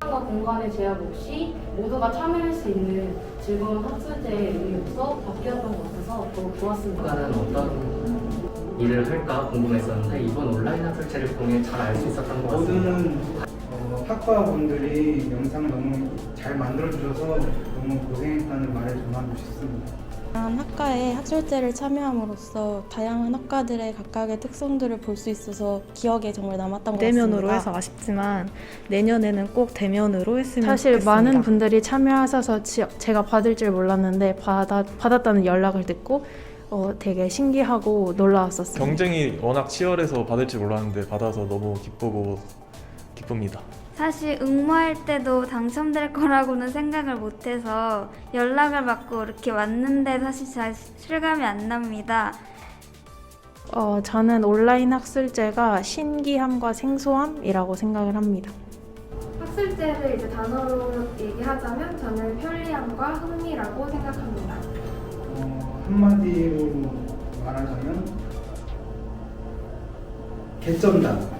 시간과 공간의 제약 없이 모두가 참여할 수 있는 즐거운 학술제의 의미로서 바뀌었던 것 같아서 더욱 좋았습니다. 학과는 어떤 일을 할까 궁금했었는데 이번 온라인 학술제를 통해 잘 알 수 있었던 것 같습니다. 모든 어, 학과분들이 영상 너무 잘 만들어주셔서 너무 고생했다는 말을 전하고 싶습니다. 다양한 학과에 학술제를 참여함으로써 다양한 학과들의 각각의 특성들을 볼 수 있어서 기억에 정말 남았던 것 같습니다. 대면으로 해서 아쉽지만 내년에는 꼭 대면으로 했으면 사실 좋겠습니다. 많은 분들이 참여하셔서 지- 제가 받을 줄 몰랐는데 받아, 받았다는 연락을 듣고 어, 되게 신기하고 놀라웠었어요. 경쟁이 워낙 치열해서 받을지 몰랐는데 받아서 너무 기쁘고 기쁩니다. 사실 응모할 때도 당첨될 거라고는 생각을 못해서 연락을 받고 이렇게 왔는데 사실 잘 실감이 안 납니다. 어, 저는 온라인 학술제가 신기함과 생소함이라고 생각을 합니다. 학술제를 이제 단어로 얘기하자면 저는 편리함과 흥미라고 생각합니다. 어, 한마디로 말하자면 개쩐다.